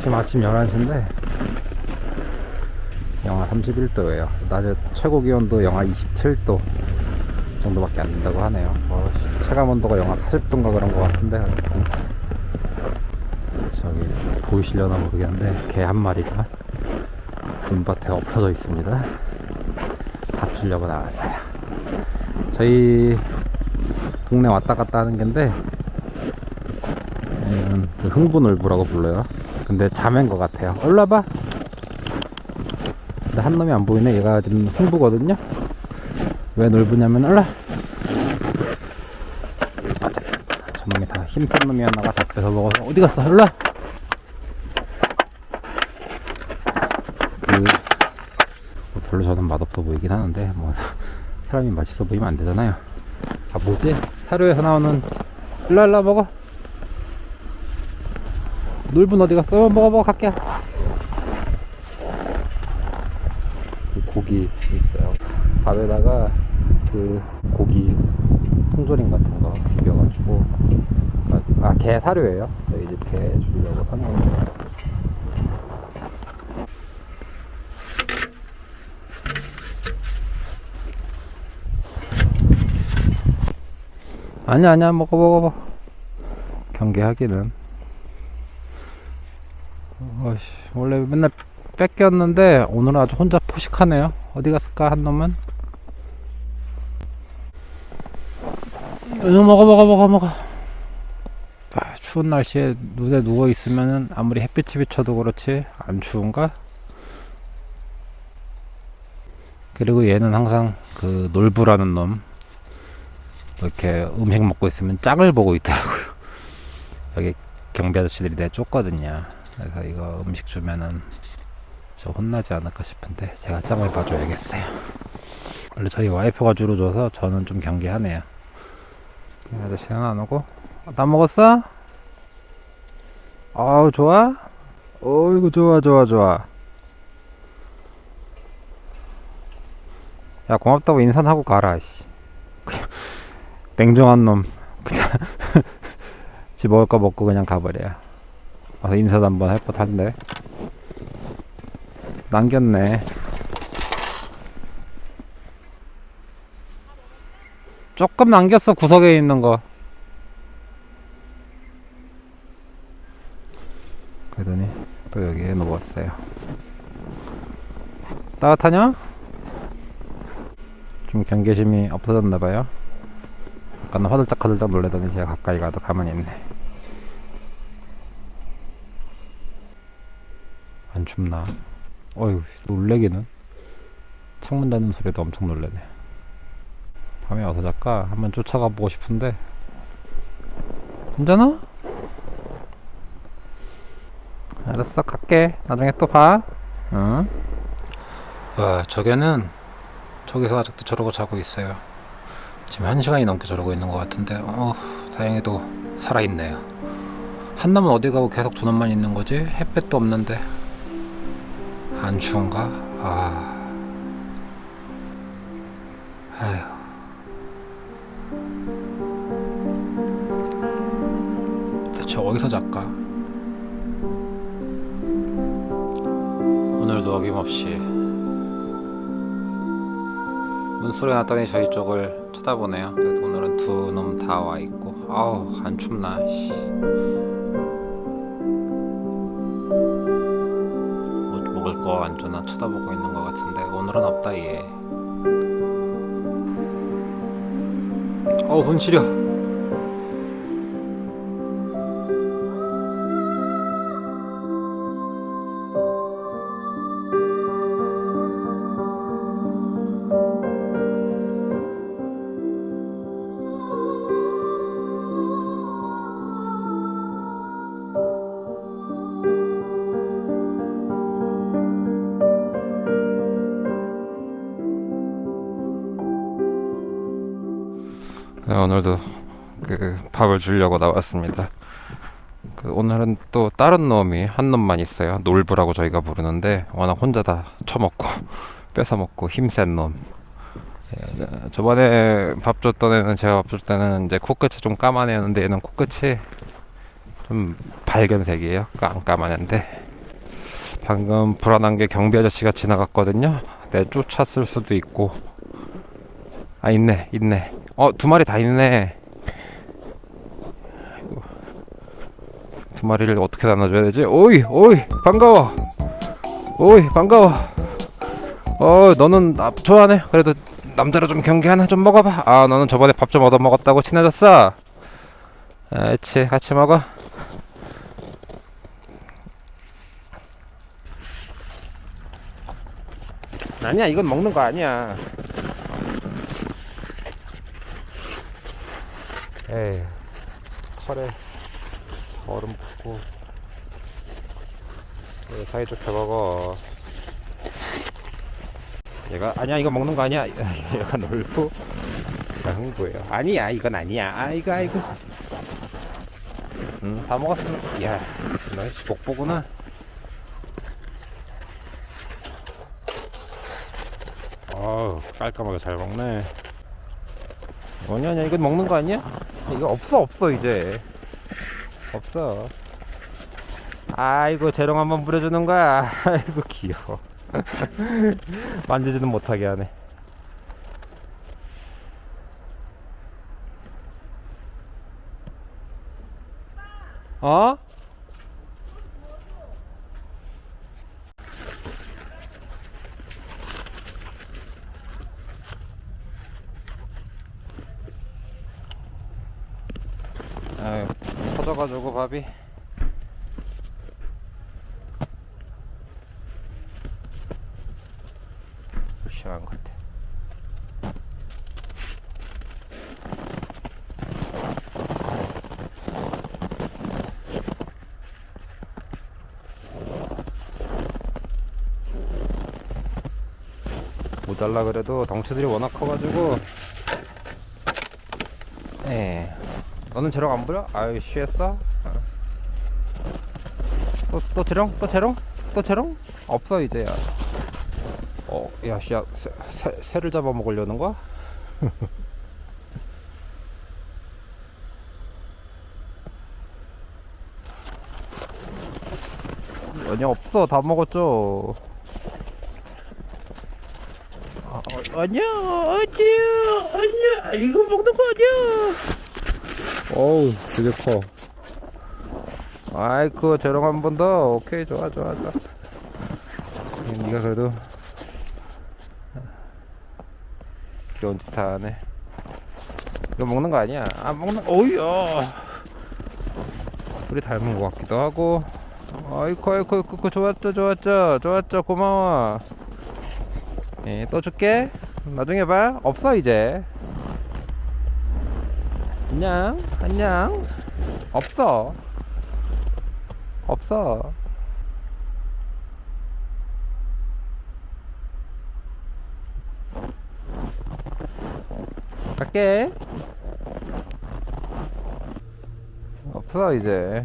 지금 아침 11시인데 영하 31도예요. 낮에 최고 기온도 영하 27도 정도밖에 안 된다고 하네요. 뭐, 체감 온도가 영하 40도인가 그런 것 같은데 어쨌든 저기 보이시려나 모르겠는데 개 한 마리가 눈밭에 엎혀져 있습니다. 밥 주려고 나왔어요. 저희 동네 왔다 갔다 하는 겐데 얘는 그 흥분울부라고 불러요. 근데 자매인 것 같아요. 올라 봐. 근데 한 놈이 안 보이네. 얘가 지금 흥부거든요. 왜 놀부냐면 올라. 맞아. 저놈이 다 힘센 놈이었나가 다 뺏어 먹어서 어디 갔어? 올라. 그뭐 별로 저는 맛없어 보이긴 하는데 뭐 사람이 맛있어 보이면 안 되잖아요. 아 뭐지? 사료에서 나오는 일로 일로 먹어. 놀분 어디 갔어? 먹어 먹어 갈게. 그 고기 있어요. 밥에다가 그 고기 통조림 같은 거 비벼가지고 아게 사료예요. 저희 집게 주려고 산 건데. 아니야 아니야 먹어 먹어 먹어 경계하기는 어이씨, 원래 맨날 뺏겼는데 오늘은 아주 혼자 포식하네요 어디 갔을까 한 놈은 이거 먹어 먹어 먹어 먹어 아, 추운 날씨에 눈에 누워 있으면은 아무리 햇빛이 비쳐도 그렇지 안 추운가? 그리고 얘는 항상 그 놀부라는 놈 이렇게 음식 먹고 있으면 짝을 보고 있더라고요. 여기 경비 아저씨들이 내 쫓거든요. 그래서 이거 음식 주면은 저 혼나지 않을까 싶은데 제가 짝을 봐줘야겠어요. 원래 저희 와이프가 주로 줘서 저는 좀 경계하네요. 이 아저씨는 안 오고 다 먹었어? 아우 좋아? 어이구 좋아 좋아 좋아. 야 고맙다고 인사하고 가라. 씨. 냉정한 놈 그냥 지 먹을 거 먹고 그냥 가버려 와서 인사도 한번 할 법한데. 남겼네. 조금 남겼어 구석에 있는 거. 그러더니 또 여기에 놓았어요. 따뜻하냐? 좀 경계심이 없어졌나봐요. 약간 화들짝 화들짝 놀래더니 제가 가까이 가도 가만히 있네 춥나? 어휴 놀래기는? 창문 닫는 소리도 엄청 놀래네. 밤에 어서 잘까? 한번 쫓아가 보고 싶은데. 괜찮아? 알았어 갈게. 나중에 또봐. 응? 와 저게는 저기서 아직도 저러고 자고 있어요. 지금 한 시간이 넘게 저러고 있는 것 같은데. 어 다행히도 살아있네요. 한 놈은 어디 가고 계속 저놈만 있는 거지? 햇볕도 없는데 안 추운가 아 아휴 대체 어디서 잘까 오늘도 어김없이 문소리 났더니 저희 쪽을 쳐다보네요. 그래도 오늘은 두 놈 다 와 있고, 아우 안 춥나. 씨. 뭐 안 주나 쳐다보고 있는 것 같은데 오늘은 없다 얘. 어우 손 시려. 네, 오늘도 그 밥을 주려고 나왔습니다. 그 오늘은 또 다른 놈이 한 놈만 있어요. 놀부라고 저희가 부르는데 워낙 혼자 다 처먹고 뺏어 먹고 힘센 놈. 예, 네, 저번에 밥 줬던 애는 제가 밥 줄 때는 이제 코끝이 좀 까만 애였는데 얘는 코끝이 좀 밝은색이에요. 깜깜한 애인데 방금 불안한 게 경비 아저씨가 지나갔거든요. 내 쫓았을 수도 있고. 아 있네, 있네. 어 두 마리 다 있네. 두 마리를 어떻게 나눠줘야 되지? 오이, 오이, 반가워. 오이, 반가워. 어, 너는 나 좋아하네. 그래도 남자로 좀 경계 하나 좀 먹어봐. 아, 너는 저번에 밥 좀 얻어 먹었다고 친해졌어. 그렇지, 같이 먹어. 아니야, 이건 먹는 거 아니야. 에이, 털에 얼음 붓고 왜 사이좋게 먹어. 얘가 아니야, 이거 먹는 거 아니야. 얘가 놀고 제가 흥부예요. 아니야, 이건 아니야. 아이고, 아이고. 응, 다 먹었으면. 야, 너 복보구나. 어우 깔끔하게 잘 먹네 아니 아니야 이건 먹는 거 아니야? 이거 없어 없어 이제. 없어. 아이고 재롱 한번 부려주는 거야. 아이고 귀여워. 만지지는 못하게 하네. 어? 아유 터져가지고 밥이. 심한 것 같아. 모자라 그래도 덩치들이 워낙 커가지고. 예 너는 재롱 안 부려? 아유 쉬했어? 또, 또 재롱? 또 재롱? 또 재롱? 없어 이제야 어, 야, 씨, 야, 새, 새, 새를 잡아먹으려는 거야? 아니, 없어. 다 먹었죠. 아, 어, 아니야, 아니야, 아니야. 이거 먹는 거 아니야. 어우, 되게 커. 아이쿠, 저랑 한번 더. 오케이, 좋아, 좋아, 좋아. 니가 그래도 귀여운 짓 하네. 이거 먹는 거 아니야? 아 먹는 오이야. 둘이 닮은 것 같기도 하고. 아이쿠 아이쿠 아이쿠 좋았죠 좋았죠 좋았죠 고마워. 예, 또 줄게. 나중에 봐. 없어 이제. 안녕 안녕. 없어. 없어. 갈게. 없어 이제.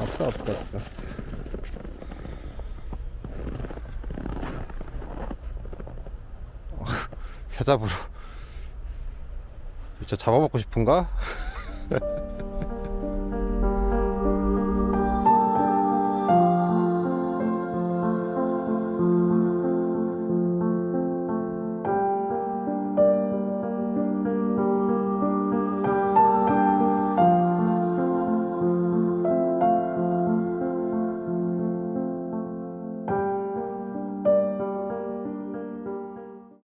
없어 없어 없어. 없어. 새 잡으러. 진짜 잡아먹고 싶은가?